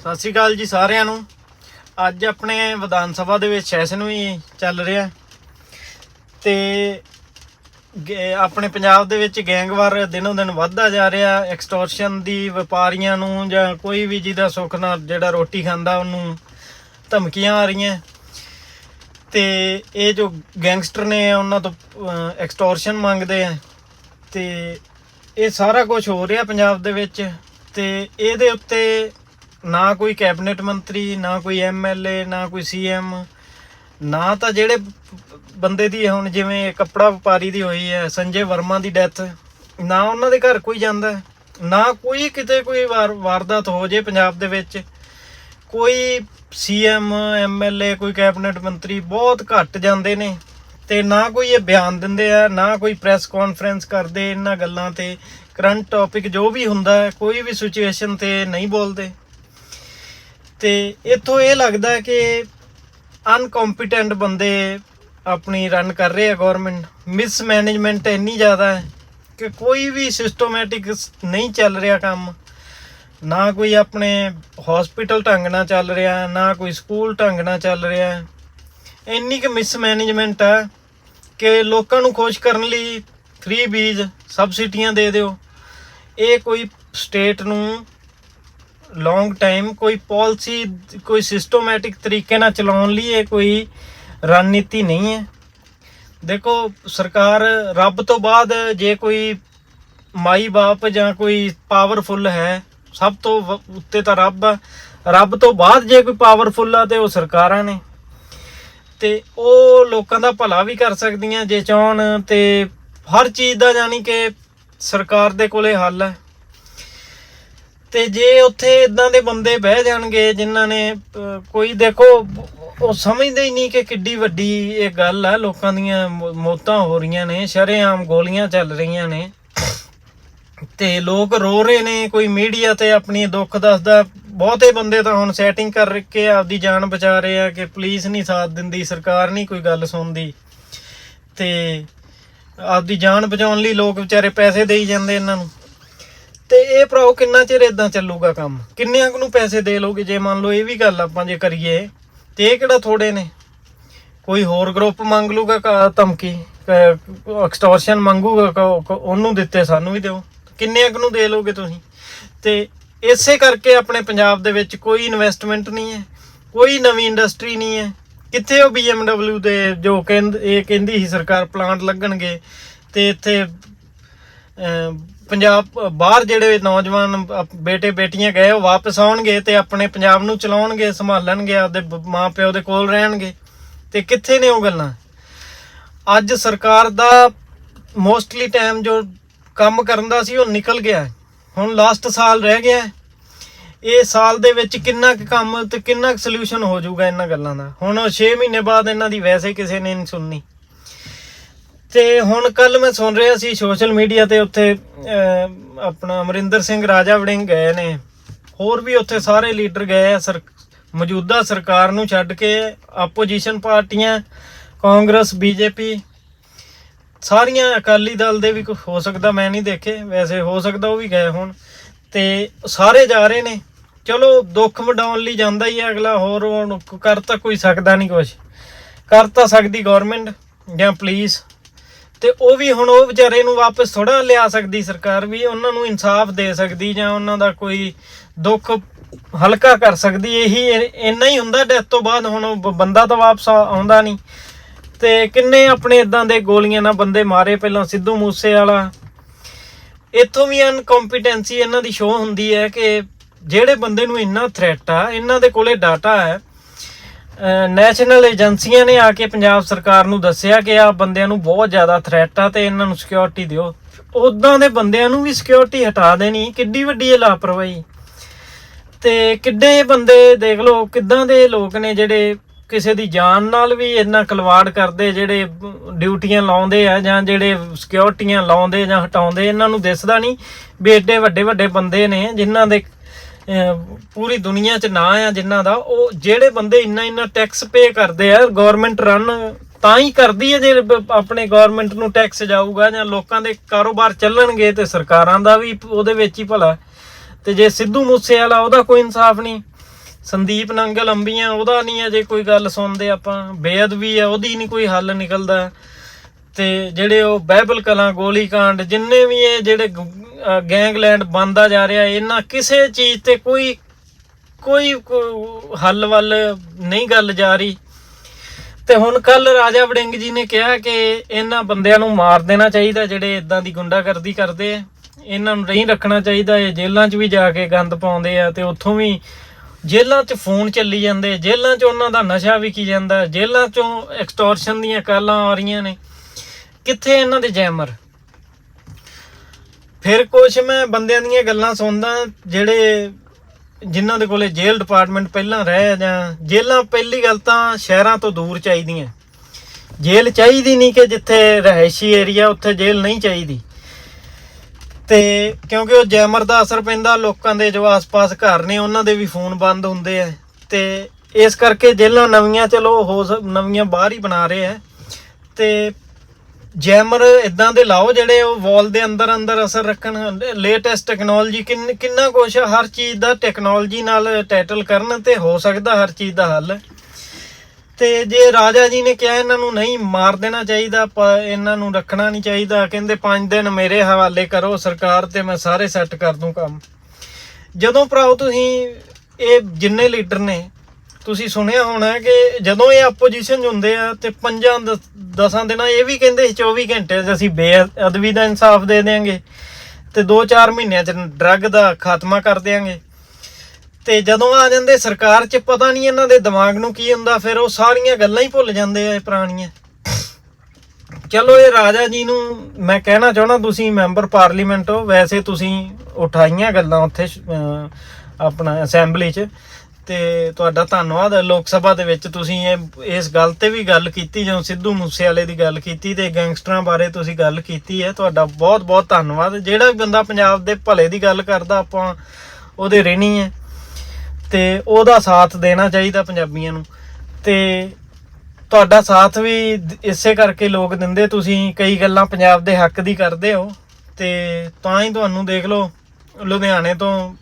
ਸਤਿ ਸ਼੍ਰੀ ਅਕਾਲ ਜੀ ਸਾਰਿਆਂ ਨੂੰ। ਅੱਜ ਆਪਣੇ ਵਿਧਾਨ ਸਭਾ ਦੇ ਵਿੱਚ ਸੈਸ਼ਨ ਵੀ ਚੱਲ ਰਿਹਾ। ਤੇ ਗੇ- ਆਪਣੇ ਪੰਜਾਬ ਦੇ ਵਿੱਚ ਗੈਂਗਵਾਰ ਦਿਨੋਂ ਦਿਨ ਵੱਧਦਾ ਜਾ ਰਿਹਾ। ਐਕਸਟੋਰਸ਼ਨ ਦੀ ਵਪਾਰੀਆਂ ਨੂੰ ਜਾਂ ਕੋਈ ਵੀ ਜਿਹਦਾ ਸੁੱਖ ਨਾਲ ਜਿਹੜਾ ਰੋਟੀ ਖਾਂਦਾ, ਉਹਨੂੰ ਧਮਕੀਆਂ ਆ ਰਹੀਆਂ। ਤੇ ਇਹ ਜੋ ਗੈਂਗਸਟਰ ਨੇ ਉਹਨਾਂ ਤੋਂ ਐਕਸਟੋਰਸ਼ਨ ਮੰਗਦੇ ਆ। ਤੇ ਇਹ ਸਾਰਾ ਕੁਝ ਹੋ ਰਿਹਾ ਪੰਜਾਬ ਦੇ ਵਿੱਚ। ਤੇ ਇਹਦੇ ਉੱਤੇ ਨਾ ਕੋਈ ਕੈਬਨਿਟ ਮੰਤਰੀ, ਨਾ ਕੋਈ ਐਮਐਲਏ ਨਾ ਕੋਈ ਸੀਐਮ ਨਾ ਤਾਂ ਜਿਹੜੇ ਬੰਦੇ ਦੀ ਹੁਣ ਜਿਵੇਂ ਕੱਪੜਾ ਵਪਾਰੀ ਦੀ ਹੋਈ ਹੈ, ਸੰਜੇ ਵਰਮਾ ਦੀ ਡੈਥ, ਨਾ ਉਹਨਾਂ ਦੇ ਘਰ ਕੋਈ ਜਾਂਦਾ ਨਾ ਕੋਈ ਕਿਤੇ ਕੋਈ ਵਾਰ, ਵਾਰਦਾਤ ਹੋ ਜੇ ਪੰਜਾਬ ਦੇ ਵਿੱਚ। ਕੋਈ ਸੀਐਮ ਐਮਐਲਏ ਕੋਈ ਕੈਬਨਿਟ ਮੰਤਰੀ ਬਹੁਤ ਘੱਟ ਜਾਂਦੇ ਨੇ। ਤੇ ਨਾ ਕੋਈ ਇਹ ਬਿਆਨ ਦਿੰਦੇ ਆ, ਨਾ ਕੋਈ ਪ੍ਰੈਸ ਕਾਨਫਰੰਸ ਕਰਦੇ ਇਹਨਾਂ ਗੱਲਾਂ ਤੇ। ਕਰੰਟ ਟੌਪਿਕ ਜੋ ਵੀ ਹੁੰਦਾ ਕੋਈ ਵੀ ਸਿਚੁਏਸ਼ਨ ਤੇ ਨਹੀਂ ਬੋਲਦੇ। ਤੇ ਇੱਥੋਂ ਇਹ ਲੱਗਦਾ ਕਿ ਅਨਕੰਪੀਟੈਂਟ ਬੰਦੇ ਆਪਣੀ ਰਨ ਕਰ ਰਹੇ ਆ ਗਵਰਨਮੈਂਟ ਮਿਸਮੈਨੇਜਮੈਂਟ ਇੰਨੀ ਜ਼ਿਆਦਾ ਹੈ ਕਿ ਕੋਈ ਵੀ ਸਿਸਟਮੈਟਿਕ ਨਹੀਂ ਚੱਲ ਰਿਹਾ ਕੰਮ। ਨਾ ਕੋਈ ਆਪਣੇ ਹਸਪੀਟਲ ਢੰਗ ਨਾਲ ਚੱਲ ਰਿਹਾ, ਨਾ ਕੋਈ ਸਕੂਲ ਢੰਗ ਨਾਲ ਚੱਲ ਰਿਹਾ। ਇੰਨੀ ਕਿ ਮਿਸਮੈਨੇਜਮੈਂਟ ਹੈ ਕਿ ਲੋਕਾਂ ਨੂੰ ਖੁਸ਼ ਕਰਨ ਲਈ ਫ੍ਰੀ ਬੀਜ ਸਬਸਿਡੀਆਂ ਦੇ ਦਿਓ। ਇਹ ਕੋਈ ਸਟੇਟ ਨੂੰ ਲੌਂਗ ਟਾਈਮ ਕੋਈ ਪਾਲਿਸੀ ਕੋਈ ਸਿਸਟਮੈਟਿਕ ਤਰੀਕੇ ਨਾਲ ਚਲਾਉਣ ਲਈ ਇਹ ਕੋਈ ਰਣਨੀਤੀ ਨਹੀਂ ਹੈ। ਦੇਖੋ, ਸਰਕਾਰ ਰੱਬ ਤੋਂ ਬਾਅਦ ਜੇ ਕੋਈ ਮਾਈ ਬਾਪ ਜਾਂ ਕੋਈ ਪਾਵਰਫੁਲ ਹੈ, ਸਭ ਤੋਂ ਉੱਤੇ ਤਾਂ ਰੱਬ ਆ। ਰੱਬ ਤੋਂ ਬਾਅਦ ਜੇ ਕੋਈ ਪਾਵਰਫੁਲ ਆ ਤੇ ਉਹ ਸਰਕਾਰਾਂ ਨੇ। ਤੇ ਉਹ ਲੋਕਾਂ ਦਾ ਭਲਾ ਵੀ ਕਰ ਸਕਦੀਆਂ ਜੇ ਚਾਹਣ ਤੇ ਹਰ ਚੀਜ਼ ਦਾ ਯਾਨੀ ਕਿ ਸਰਕਾਰ ਦੇ ਕੋਲੇ ਹੱਲ ਹੈ। ਤੇ ਜੇ ਉੱਥੇ ਇਦਾਂ ਦੇ ਬੰਦੇ ਬਹਿ ਜਾਣਗੇ ਜਿਨ੍ਹਾਂ ਨੇ ਕੋਈ ਦੇਖੋ, ਉਹ ਸਮਝਦੇ ਹੀ ਨਹੀਂ ਕਿ ਕਿੱਡੀ ਵੱਡੀ ਇਹ ਗੱਲ ਆ, ਲੋਕਾਂ ਦੀਆਂ ਮੌ- ਮੌਤਾਂ ਹੋ ਰਹੀਆਂ ਨੇ, ਸ਼ਰੇਆਮ ਗੋਲੀਆਂ ਚੱਲ ਰਹੀਆਂ ਨੇ। ਤੇ ਲੋਕ ਰੋ ਰਹੇ ਨੇ, ਕੋਈ ਮੀਡੀਆ ਤੇ ਆਪਣੀ ਦੁੱਖ ਦੱਸਦਾ, ਬਹੁਤੇ ਬੰਦੇ ਤਾਂ ਹੁਣ ਸੈਟਿੰਗ ਕਰ ਕੇ ਆਪਦੀ ਜਾਨ ਬਚਾ ਰਹੇ ਆ ਕਿ ਪੁਲਿਸ ਨਹੀਂ ਸਾਥ ਦਿੰਦੀ, ਸਰਕਾਰ ਨਹੀਂ ਕੋਈ ਗੱਲ ਸੁਣਦੀ। ਤੇ ਆਪਦੀ ਜਾਨ ਬਚਾਉਣ ਲਈ ਲੋਕ ਵਿਚਾਰੇ ਪੈਸੇ ਦੇਈ ਜਾਂਦੇ ਇਹਨਾਂ ਨੂੰ। ਤੇ ਇਹ ਭਰਾਓ ਕਿੰਨਾ ਚਿਰ ਇਦਾਂ ਚੱਲੂਗਾ ਕੰਮ? ਕਿੰਨਿਆਂ ਨੂੰ ਪੈਸੇ ਦੇ ਲੋਗੇ ਜੇ ਮੰਨ ਲਓ ਇਹ ਵੀ ਗੱਲ ਆਪਾਂ ਜੇ ਕਰੀਏ, ਤੇ ਇਹ ਕਿਹੜਾ ਥੋੜੇ ਨੇ? ਕੋਈ ਹੋਰ ਗਰੁੱਪ ਮੰਗ ਲੂਗਾ ਕ- ਧਮਕੀ? ਐਕਸਟੋਰਸ਼ਨ ਮੰਗੂਗਾ ਉਹਨੂੰ ਦਿੱਤੇ, ਸਾਨੂੰ ਵੀ ਦਿਓ। ਕਿੰਨਿਆਂ ਕੁ ਨੂੰ ਦੇ ਲੋਗੇ ਤੁਸੀਂ? ਤੇ ਇਸੇ ਕਰਕੇ ਆਪਣੇ ਪੰਜਾਬ ਦੇ ਵਿੱਚ ਕੋਈ ਇਨਵੈਸਟਮੈਂਟ ਨਹੀਂ ਹੈ, ਕੋਈ ਨਵੀਂ ਇੰਡਸਟਰੀ ਨਹੀਂ ਹੈ। ਕਿੱਥੇ ਉਹ BMW ਦੇ ਜੋ ਕਹਿੰਦ, ਇਹ ਕਹਿੰਦੀ ਸੀ ਸਰਕਾਰ ਪਲਾਂਟ ਲੱਗਣਗੇ, ਤੇ ਇੱਥੇ ਪੰਜਾਬ ਬਾਹਰ ਜਿਹੜੇ ਨੌਜਵਾਨ ਬੇਟੇ, ਬੇਟੀਆਂ ਗਏ, ਉਹ ਵਾਪਸ ਆਉਣਗੇ ਤੇ ਆਪਣੇ ਪੰਜਾਬ ਨੂੰ ਚਲਾਉਣਗੇ, ਸੰਭਾਲਣਗੇ, ਆਪਦੇ ਬ- ਮਾਂ ਪਿਓ ਦੇ ਕੋਲ ਰਹਿਣਗੇ। ਤੇ ਕਿੱਥੇ ਨੇ ਉਹ ਗੱਲਾਂ? ਅੱਜ ਸਰਕਾਰ ਦਾ ਮੋਸਟਲੀ ਟਾਈਮ ਜੋ ਕੰਮ ਕਰਨ ਦਾ ਸੀ, ਉਹ ਨਿਕਲ ਗਿਆ ਹੁਣ ਲਾਸਟ ਸਾਲ ਰਹਿ ਗਿਆ ਇਹ ਸਾਲ ਦੇ ਵਿੱਚ ਕਿੰਨਾ ਕੁ ਕੰਮ ਤੇ ਕਿੰਨਾ ਕੁ ਸੋਲੂਸ਼ਨ ਹੋ ਜਾਊਗਾ ਇਹਨਾਂ ਗੱਲਾਂ ਦਾ? ਹੁਣ 6 ਮਹੀਨੇ ਬਾਅਦ ਇਹਨਾਂ ਦੀ ਵੈਸੇ ਕਿਸੇ ਨੇ ਨਹੀਂ ਸੁਣਨੀ। ਤੇ ਹੁਣ ਕੱਲ ਮੈਂ ਸੁਣ ਰਿਹਾ ਸੀ ਸੋਸ਼ਲ ਮੀਡੀਆ ਤੇ ਉੱਥੇ ਆਪਣਾ ਅਮਰਿੰਦਰ ਸਿੰਘ ਰਾਜਾ ਵੜਿੰਗ ਗਏ ਨੇ। ਹੋਰ ਵੀ ਉੱਥੇ ਸਾਰੇ ਲੀਡਰ ਗਏ ਆ, ਸਰ, ਮੌਜੂਦਾ ਸਰਕਾਰ ਨੂੰ ਛੱਡ ਕੇ ਆਪੋਜੀਸ਼ਨ ਪਾਰਟੀਆਂ, ਕਾਂਗਰਸ, ਬੀਜੇਪੀ, ਸਾਰੀਆਂ ਅਕਾਲੀ ਦਲ ਦੇ ਵੀ ਕੁ- ਹੋ ਸਕਦਾ, ਮੈਂ ਨਹੀਂ ਦੇਖੇ, ਵੈਸੇ ਹੋ ਸਕਦਾ ਉਹ ਵੀ ਗਏ ਹੋਣ। ਤੇ ਸਾਰੇ ਜਾ ਰਹੇ ਨੇ। ਚਲੋ, ਦੁੱਖ ਵਡਾਉਣ ਲਈ ਜਾਂਦਾ ਹੀ ਹੈ ਅਗਲਾ, ਹੋਰ ਹੁਣ ਕਰ ਤਾਂ ਕੋਈ ਸਕਦਾ ਨਹੀਂ ਕੁਝ ਕਰ ਤਾਂ ਸਕਦੀ ਗਵਰਨਮੈਂਟ ਜਾਂ ਪੁਲਿਸ ਤੇ ਉਹ ਵੀ ਹੁਣ ਉਹ ਵਿਚਾਰੇ ਨੂੰ ਵਾਪਸ ਥੋੜਾ ਲਿਆ ਸਕਦੀ ਸਰਕਾਰ ਵੀ, ਉਹਨਾਂ ਨੂੰ ਇਨਸਾਫ ਦੇ ਸਕਦੀ ਜਾਂ ਉਹਨਾਂ ਦਾ ਕੋਈ ਦੁੱਖ ਹਲਕਾ ਕਰ ਸਕਦੀ, ਇਹੀ ਇੰਨਾ ਹੀ ਹੁੰਦਾ ਡੈਥ ਤੋਂ ਬਾਅਦ ਹੁਣ ਉਹ ਬ- ਬੰਦਾ ਤਾਂ ਵਾਪਸ ਆਉਂਦਾ ਨਹੀਂ। ਤੇ ਕਿੰਨੇ ਆਪਣੇ ਇਦਾਂ ਦੇ ਗੋਲੀਆਂ ਨਾਲ ਬੰਦੇ ਮਾਰੇ ਪਹਿਲਾਂ ਸਿੱਧੂ ਮੂਸੇ ਵਾਲਾ ਇੱਥੋਂ ਵੀ ਅਨਕੰਪੀਟੈਂਸੀ ਇਹਨਾਂ ਦੀ ਸ਼ੋਅ ਹੁੰਦੀ ਹੈ ਕਿ ਜਿਹੜੇ ਬੰਦੇ ਨੂੰ ਇੰਨਾ ਥ੍ਰੈਟ ਆ, ਇਹਨਾਂ ਦੇ ਕੋਲੇ ਡਾਟਾ ਹੈ ਨੈਸ਼ਨਲ ਏਜੰਸੀਆਂ ਨੇ ਆ ਕੇ ਪੰਜਾਬ ਸਰਕਾਰ ਨੂੰ ਦੱਸਿਆ ਕਿ ਆ ਬੰਦਿਆਂ ਨੂੰ ਬਹੁਤ ਜ਼ਿਆਦਾ ਥ੍ਰੈਟ ਆ ਤੇ ਇਹਨਾਂ ਨੂੰ ਸਿਕਿਉਰਿਟੀ ਦਿਓ। ਉਦਾਂ ਦੇ ਬੰਦਿਆਂ ਨੂੰ ਵੀ ਸਿਕਿਉਰਿਟੀ ਹਟਾ ਦੇਣੀ, ਕਿੱਡੀ ਵੱਡੀ ਇਹ ਲਾਪਰਵਾਹੀ। ਤੇ ਕਿੱਡੇ ਬੰਦੇ ਦੇਖ ਲਓ, ਕਿੱਦਾਂ ਦੇ ਲੋਕ ਨੇ ਜਿਹੜੇ ਕਿਸੇ ਦੀ ਜਾਨ ਨਾਲ ਵੀ ਇੰਨਾ ਖਿਲਵਾੜ ਕਰਦੇ, ਜਿਹੜੇ ਡਿਊਟੀਆਂ ਲਾਉਂਦੇ ਆ ਜਾਂ ਜਿਹੜੇ ਸਿਕਿਉਰਿਟੀਆਂ ਲਾਉਂਦੇ ਜਾਂ ਹਟਾਉਂਦੇ, ਇਹਨਾਂ ਨੂੰ ਦਿਸਦਾ ਨਹੀਂ ਵੀ ਏਡੇ ਵੱਡੇ ਵੱਡੇ ਬੰਦੇ ਨੇ ਜਿਨ੍ਹਾਂ ਦੇ ਪੂਰੀ ਦੁਨੀਆ 'ਚ ਨਾਂ ਆ ਜਿਨ੍ਹਾਂ ਦਾ, ਉਹ ਜਿਹੜੇ ਬੰਦੇ ਇੰਨਾ ਇੰਨਾ ਟੈਕਸ ਪੇ ਕਰਦੇ ਆ ਗਵਰਨਮੈਂਟ ਰਨ ਤਾਂ ਹੀ ਕਰਦੀ ਹੈ ਜੇ ਆਪਣੇ ਗਵਰਨਮੈਂਟ ਨੂੰ ਟੈਕਸ ਜਾਊਗਾ ਜਾਂ ਲੋਕਾਂ ਦੇ ਕਾਰੋਬਾਰ ਚੱਲਣਗੇ ਤੇ ਸਰਕਾਰਾਂ ਦਾ ਵੀ ਉਹਦੇ ਵਿੱਚ ਹੀ ਭਲਾ। ਤੇ ਜੇ ਸਿੱਧੂ ਮੂਸੇ ਵਾਲਾ ਉਹਦਾ ਕੋਈ ਇਨਸਾਫ ਨਹੀਂ। ਸੰਦੀਪ ਨੰਗਲ ਅੰਬੀਆਂ, ਉਹਦਾ ਨਹੀਂ ਹੈ ਜੇ ਕੋਈ ਗੱਲ ਸੁਣਦੇ ਆਪਾਂ। ਬੇਅਦਬੀ ਆ, ਉਹਦੀ ਨਹੀਂ ਕੋਈ ਹੱਲ ਨਿਕਲਦਾ। ਤੇ ਜਿਹੜੇ ਉਹ ਬਾਈਬਲ ਕਲਾਂ ਗੋਲੀकांड ਜਿੰਨੇ ਵੀ ਇਹ ਜਿਹੜੇ ਗੈਂਗਲੈਂਡ ਬੰਦਾ ਜਾ ਰਿਹਾ, ਇਹਨਾਂ ਕਿਸੇ ਚੀਜ਼ ਤੇ ਕੋਈ ਕੋਈ ਹੱਲ ਵੱਲ ਨਹੀਂ ਗੱਲ ਜਾ ਰਹੀ। ਤੇ ਹੁਣ ਕੱਲ ਰਾਜਾ ਵੜਿੰਗ ਜੀ ਨੇ ਕਿਹਾ ਕਿ ਇਹਨਾਂ ਬੰਦਿਆਂ ਨੂੰ ਮਾਰ ਦੇਣਾ ਚਾਹੀਦਾ, ਜਿਹੜੇ ਇਦਾਂ ਦੀ ਗੁੰਡਾਗਰਦੀ ਕਰਦੇ ਆ। ਇਹਨਾਂ ਨੂੰ ਨਹੀਂ ਰੱਖਣਾ ਚਾਹੀਦਾ, ਇਹ ਜੇਲ੍ਹਾਂ 'ਚ ਵੀ ਜਾ ਕੇ ਗੰਦ ਪਾਉਂਦੇ ਆ ਤੇ ਉੱਥੋਂ ਵੀ ਜੇਲ੍ਹਾਂ 'ਚ ਫੋਨ ਚੱਲੀ ਜਾਂਦੇ, ਜੇਲ੍ਹਾਂ 'ਚ ਉਹਨਾਂ ਦਾ ਨਸ਼ਾ ਵਿਕੀ ਜਾਂਦਾ, ਜੇਲ੍ਹਾਂ 'ਚੋਂ ਐਕਸਟੋਰਸ਼ਨ ਦੀਆਂ ਕਾਲਾਂ ਆ ਰਹੀਆਂ ਨੇ। ਕਿੱਥੇ ਇਹਨਾਂ ਦੇ ਜੈਮਰ ਫਿਰ ਕੁਛ ਮੈਂ ਬੰਦਿਆਂ ਦੀਆਂ ਗੱਲਾਂ ਸੁਣਦਾ, ਜਿਹੜੇ ਜਿਨ੍ਹਾਂ ਦੇ ਕੋਲੇ ਜੇਲ੍ਹ ਡਿਪਾਰਟਮੈਂਟ ਪਹਿਲਾਂ ਰਹਿ ਜਾਂ ਜੇਲ੍ਹਾਂ ਪਹਿਲੀ ਗੱਲ ਤਾਂ ਸ਼ਹਿਰਾਂ ਤੋਂ ਦੂਰ ਚਾਹੀਦੀਆਂ। ਜੇਲ੍ਹ ਚਾਹੀਦੀ ਨਹੀਂ ਕਿ ਜਿੱਥੇ ਰਹਿਸ਼ੀ ਏਰੀਆ ਉੱਥੇ ਜੇਲ੍ਹ ਨਹੀਂ ਚਾਹੀਦੀ। ਤੇ ਕਿਉਂਕਿ ਉਹ ਜੈਮਰ ਦਾ ਅਸਰ ਪੈਂਦਾ, ਲੋਕਾਂ ਦੇ ਜੋ ਆਸ-ਪਾਸ ਘਰ ਨੇ, ਉਹਨਾਂ ਦੇ ਵੀ ਫੋਨ ਬੰਦ ਹੁੰਦੇ ਆ। ਤੇ ਇਸ ਕਰਕੇ ਜੇਲ੍ਹਾਂ ਨਵੀਆਂ, ਚਲੋ ਹੋ ਨਵੀਆਂ ਬਾਹਰ ਹੀ ਬਣਾ ਰਹੇ ਆ। ਤੇ ਜੈਮਰ ਇਦਾਂ ਦੇ ਲਾਓ ਜਿਹੜੇ ਉਹ ਵਾਲ ਦੇ ਅੰਦਰ ਅੰਦਰ ਅਸਰ ਰੱਖਣ ਲੇਟੈਸਟ ਟੈਕਨੋਲੋਜੀ ਕਿੰਨਾ ਕੁਛ ਹਰ ਚੀਜ਼ ਦਾ ਟੈਕਨੋਲੋਜੀ ਨਾਲ ਟੈਟਲ ਕਰਨ ਤੇ ਹੋ ਸਕਦਾ ਹਰ ਚੀਜ਼ ਦਾ ਹੱਲ। ਤੇ ਜੇ ਰਾਜਾ ਜੀ ਨੇ ਕਿਹਾ ਇਹਨਾਂ ਨੂੰ ਨਹੀਂ ਮਾਰ ਦੇਣਾ ਚਾਹੀਦਾ, ਪ- ਇਹਨਾਂ ਨੂੰ ਰੱਖਣਾ ਨਹੀਂ ਚਾਹੀਦਾ, ਕਹਿੰਦੇ 5 ਦਿਨ ਮੇਰੇ ਹਵਾਲੇ ਕਰੋ ਸਰਕਾਰ ਤੇ ਮੈਂ ਸਾਰੇ ਸੈੱਟ ਕਰ ਦੂੰ ਕੰਮ। ਜਦੋਂ ਭਰਾਓ ਤੁਸੀਂ ਇਹ ਜਿੰਨੇ ਲੀਡਰ ਨੇ ਤੁਸੀਂ ਸੁਣਿਆ ਹੋਣਾ ਕਿ ਜਦੋਂ ਇਹ ਆਪੋਜੀਸ਼ਨ ਹੁੰਦੇ ਆ ਤੇ ਪੰਜਾਂ ਦ- ਦਸਾਂ ਦਿਨਾਂ ਇਹ ਵੀ ਕਹਿੰਦੇ ਸੀ 24 ਘੰਟੇ 'ਚ ਅਸੀਂ ਬੇਅਦਬੀ ਦਾ ਇਨਸਾਫ ਦੇ ਦੇਾਂਗੇ ਤੇ 2-4 ਮਹੀਨਿਆਂ 'ਚ ਡਰੱਗ ਦਾ ਖਾਤਮਾ ਕਰ ਦੇਾਂਗੇ ਤੇ ਜਦੋਂ ਆ ਜਾਂਦੇ ਸਰਕਾਰ 'ਚ ਪਤਾ ਨਹੀਂ ਇਹਨਾਂ ਦੇ ਦਿਮਾਗ ਨੂੰ ਕੀ ਹੁੰਦਾ, ਫਿਰ ਉਹ ਸਾਰੀਆਂ ਗੱਲਾਂ ਹੀ ਭੁੱਲ ਜਾਂਦੇ ਆ ਇਹ ਪੁਰਾਣੀਆਂ। ਚਲੋ ਇਹ ਰਾਜਾ ਜੀ ਨੂੰ ਮੈਂ ਕਹਿਣਾ ਚਾਹਣਾ ਤੁਸੀਂ ਮੈਂਬਰ ਪਾਰਲੀਮੈਂਟ ਹੋ, ਵੈਸੇ ਤੁਸੀਂ ਉਠਾਈਆਂ ਗੱਲਾਂ ਉੱਥੇ ਆਪਣਾ ਅਸੈਂਬਲੀ 'ਚ। ਤੇ ਤੁਹਾਡਾ ਧੰਨਵਾਦ ਲੋਕ ਸਭਾ ਦੇ ਵਿੱਚ ਤੁਸੀਂ ਇਹ, ਇਸ ਗੱਲ ਤੇ ਵੀ ਗੱਲ ਕੀਤੀ, ਜਦੋਂ ਸਿੱਧੂ ਮੂਸੇਵਾਲੇ ਦੀ ਗੱਲ ਕੀਤੀ ਤੇ ਗੈਂਗਸਟਰਾਂ ਬਾਰੇ ਤੁਸੀਂ ਗੱਲ ਕੀਤੀ ਹੈ, ਤੁਹਾਡਾ ਬਹੁਤ ਬਹੁਤ ਧੰਨਵਾਦ। ਜਿਹੜਾ ਵੀ ਬੰਦਾ ਪੰਜਾਬ ਦੇ ਭਲੇ ਦੀ ਗੱਲ ਕਰਦਾ, ਆਪਾਂ ਉਹਦੇ ਰਹਿਣੀ ਹੈ। ਤੇ ਉਹਦਾ ਸਾਥ ਦੇਣਾ ਚਾਹੀਦਾ ਪੰਜਾਬੀਆਂ ਨੂੰ। ਤੇ ਤੁਹਾਡਾ ਸਾਥ ਵੀ ਇਸੇ ਕਰਕੇ ਲੋਕ ਦਿੰਦੇ, ਤੁਸੀਂ ਕਈ ਗੱਲਾਂ ਪੰਜਾਬ ਦੇ ਹੱਕ ਦੀ ਕਰਦੇ ਹੋ। ਤੇ ਤਾਂ ਹੀ ਤੁਹਾਨੂੰ ਦੇਖ ਲਓ, ਲੁਧਿਆਣੇ ਤੋਂ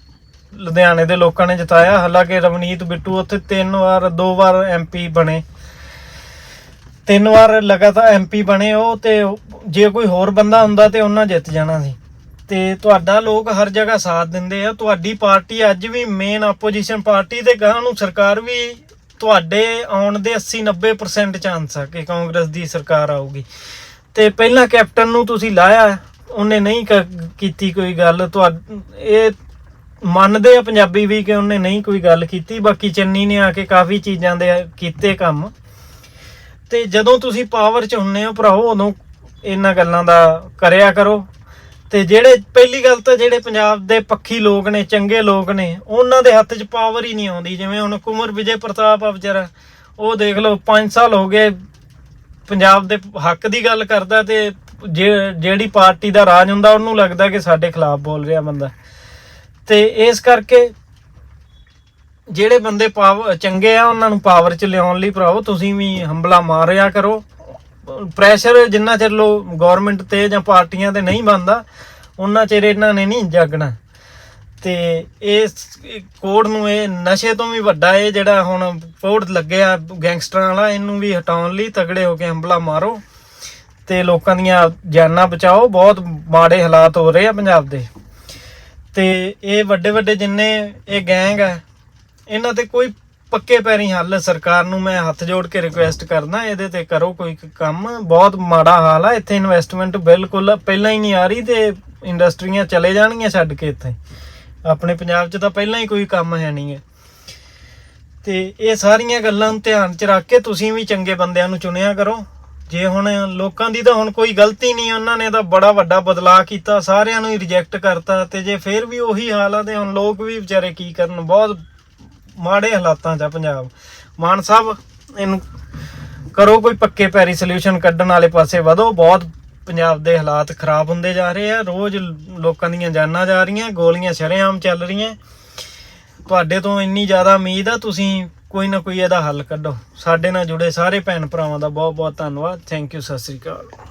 ਲੁਧਿਆਣੇ ਦੇ ਲੋਕਾਂ ਨੇ ਜਿਤਾਇਆ। ਹਾਲਾਂਕਿ ਰਵਨੀਤ ਬਿੱਟੂ ਉੱਥੇ ਤਿੰਨ ਵਾਰ, ਦੋ ਵਾਰ ਐਮਪੀ ਬਣੇ। ਤਿੰਨ ਵਾਰ ਲਗਾਤਾਰ ਐਮਪੀ ਬਣੇ ਉਹ ਤੇ ਜੇ ਕੋਈ ਹੋਰ ਬੰਦਾ ਹੁੰਦਾ ਤੇ ਉਹਨਾਂ ਜਿੱਤ ਜਾਣਾ ਸੀ। ਤੇ ਤੁਹਾਡਾ ਲੋਕ ਹਰ ਜਗ੍ਹਾ ਸਾਥ ਦਿੰਦੇ ਆ। ਤੁਹਾਡੀ ਪਾਰਟੀ ਅੱਜ ਵੀ ਮੇਨ ਆਪੋਜੀਸ਼ਨ ਪਾਰਟੀ ਤੇ ਗਾਂ ਨੂੰ ਸਰਕਾਰ ਵੀ ਤੁਹਾਡੇ ਆਉਣ ਦੇ 80 90% ਚਾਂਸ ਆ ਕਿ ਕਾਂਗਰਸ ਦੀ ਸਰਕਾਰ ਆਊਗੀ। ਤੇ ਪਹਿਲਾਂ ਕੈਪਟਨ ਨੂੰ ਤੁਸੀਂ ਲਾਇਆ, ਉਹਨੇ ਨਹੀਂ ਕੀਤੀ ਕੋਈ ਗੱਲ। ਤੁਹਾ, ਇਹ ਮੰਨਦੇ ਆ ਪੰਜਾਬੀ ਵੀ ਕਿ ਉਹਨੇ ਨਹੀਂ ਕੋਈ ਗੱਲ ਕੀਤੀ, ਬਾਕੀ ਚੰਨੀ ਨੇ ਆ ਕੇ ਕਾਫੀ ਚੀਜ਼ਾਂ ਦੇ ਕੀਤੇ ਕੰਮ। ਤੇ ਜਦੋਂ ਤੁਸੀਂ ਪਾਵਰ 'ਚ ਹੁੰਨੇ ਹੋ ਭਰਾਓ ਉਦੋਂ ਇਹਨਾਂ ਗੱਲਾਂ ਦਾ ਕਰਿਆ ਕਰੋ। ਤੇ ਜਿਹੜੇ, ਪਹਿਲੀ ਗੱਲ ਤਾਂ ਜਿਹੜੇ ਪੰਜਾਬ ਦੇ ਪੱਖੀ ਲੋਕ ਨੇ, ਚੰਗੇ ਲੋਕ ਨੇ, ਉਹਨਾਂ ਦੇ ਹੱਥ 'ਚ ਪਾਵਰ ਹੀ ਨਹੀਂ ਆਉਂਦੀ। ਜਿਵੇਂ ਹੁਣ ਕੁਮਰ ਵਿਜੇ ਪ੍ਰਤਾਪ ਆ ਵਿਚਾਰਾ, ਉਹ ਦੇਖ ਲਓ 5 ਸਾਲ ਹੋ ਗਏ ਪੰਜਾਬ ਦੇ ਹੱਕ ਦੀ ਗੱਲ ਕਰਦਾ ਤੇ ਜੇ- ਜਿਹੜੀ ਪਾਰਟੀ ਦਾ ਰਾਜ ਹੁੰਦਾ, ਉਹਨੂੰ ਲੱਗਦਾ ਕਿ ਸਾਡੇ ਖਿਲਾਫ ਬੋਲ ਰਿਹਾ ਬੰਦਾ। ਤੇ ਇਸ ਕਰਕੇ ਜਿਹੜੇ ਬੰਦੇ ਪਾਵ ਚੰਗੇ ਆ, ਉਹਨਾਂ ਨੂੰ ਪਾਵਰ 'ਚ ਲਿਆਉਣ ਲਈ ਭਰਾਓ ਤੁਸੀਂ ਵੀ ਹੰਬਲਾ ਮਾਰਿਆ ਕਰੋ। ਪ੍ਰੈਸ਼ਰ ਜਿੰਨਾ ਚਿਰ ਲੋ ਗਵਰਨਮੈਂਟ ਤੇ ਜਾਂ ਪਾਰਟੀਆਂ ਤੇ ਨਹੀਂ ਬੰਦਾ ਉਹਨਾਂ ਚਿਰ ਇਹਨਾਂ ਨੇ ਨਹੀਂ ਜਾਗਣਾ। ਤੇ ਇਸ ਕੋਡ ਨੂੰ ਇਹ ਨਸ਼ੇ ਤੋਂ ਵੀ ਵੱਡਾ ਇਹ ਜਿਹੜਾ ਹੁਣ ਕੋਡ ਲੱਗਿਆ ਗੈਂਗਸਟਰਾਂ ਵਾਲਾ, ਇਹਨੂੰ ਵੀ ਹਟਾਉਣ ਲਈ ਤਗੜੇ ਹੋ ਕੇ ਹੰਬਲਾ ਮਾਰੋ। ਤੇ ਲੋਕਾਂ ਦੀਆਂ ਜਾਨਾਂ ਬਚਾਓ, ਬਹੁਤ ਮਾੜੇ ਹਾਲਾਤ ਹੋ ਰਹੇ ਆ ਪੰਜਾਬ ਦੇ। ਤੇ ਇਹ ਵੱਡੇ ਵੱਡੇ ਜਿੰਨੇ ਇਹ ਗੈਂਗ ਹੈ ਇਹਨਾਂ ਤੇ ਕੋਈ ਪੱਕੇ ਪੈਰੀ ਹੱਲ ਸਰਕਾਰ ਨੂੰ ਮੈਂ ਹੱਥ ਜੋੜ ਕੇ ਰਿਕੁਐਸਟ ਕਰਦਾ ਇਹਦੇ ਤੇ ਕਰੋ ਕੋਈ ਕੰਮ। ਬਹੁਤ ਮਾੜਾ ਹਾਲ ਆ, ਇੱਥੇ ਇਨਵੈਸਟਮੈਂਟ ਬਿਲਕੁਲ ਪਹਿਲਾਂ ਹੀ ਨਹੀਂ ਆ ਰਹੀ ਤੇ ਇੰਡਸਟਰੀਆਂ ਚਲੇ ਜਾਣਗੀਆਂ ਛੱਡ ਕੇ ਇੱਥੇ। ਆਪਣੇ ਪੰਜਾਬ 'ਚ ਤਾਂ ਪਹਿਲਾਂ ਹੀ ਕੋਈ ਕੰਮ ਹੈ ਨਹੀਂ ਹੈ। ਤੇ ਇਹ ਸਾਰੀਆਂ ਗੱਲਾਂ ਨੂੰ ਧਿਆਨ 'ਚ ਰੱਖ ਕੇ ਤੁਸੀਂ ਵੀ ਚੰਗੇ ਬੰਦਿਆਂ ਨੂੰ ਚੁਣਿਆ ਕਰੋ। ਜੇ ਹੁਣ ਲੋਕਾਂ ਦੀ ਤਾਂ ਹੁਣ ਕੋਈ ਗਲਤੀ ਨਹੀਂ, ਉਹਨਾਂ ਨੇ ਤਾਂ ਬੜਾ ਵੱਡਾ ਬਦਲਾਅ ਕੀਤਾ, ਸਾਰਿਆਂ ਨੂੰ ਹੀ ਰਿਜੈਕਟ ਕਰਤਾ ਤੇ ਜੇ ਫੇਰ ਵੀ ਉਹੀ ਹਾਲ ਆ ਤੇ ਹੁਣ ਲੋਕ ਵੀ ਵਿਚਾਰੇ ਕੀ ਕਰਨ, ਬਹੁਤ ਮਾੜੇ ਹਾਲਾਤਾਂ 'ਚ ਆ ਪੰਜਾਬ। ਮਾਨ ਸਾਹਿਬ, ਇਹਨੂੰ ਕਰੋ ਕੋਈ ਪੱਕੇ ਪੈਰੀ ਸੋਲੂਸ਼ਨ ਕੱਢਣ ਵਾਲੇ ਪਾਸੇ ਵਧੋ, ਬਹੁਤ ਪੰਜਾਬ ਦੇ ਹਾਲਾਤ ਖਰਾਬ ਹੁੰਦੇ ਜਾ ਰਹੇ ਆ, ਰੋਜ਼ ਲੋਕਾਂ ਦੀਆਂ ਜਾਨਾਂ ਜਾ ਰਹੀਆਂ, ਗੋਲੀਆਂ ਸ਼ਰੇਆਮ ਚੱਲ ਰਹੀਆਂ। ਤੁਹਾਡੇ ਤੋਂ ਇੰਨੀ ਜ਼ਿਆਦਾ ਉਮੀਦ ਆ, ਤੁਸੀਂ ਕੋਈ ਨਾ ਕੋਈ ਇਹਦਾ ਹੱਲ ਕੱਢੋ। ਸਾਡੇ ਨਾਲ ਜੁੜੇ ਸਾਰੇ ਭੈਣ ਭਰਾਵਾਂ ਦਾ ਬਹੁਤ ਬਹੁਤ ਧੰਨਵਾਦ। Thank you Sat Sri Akal.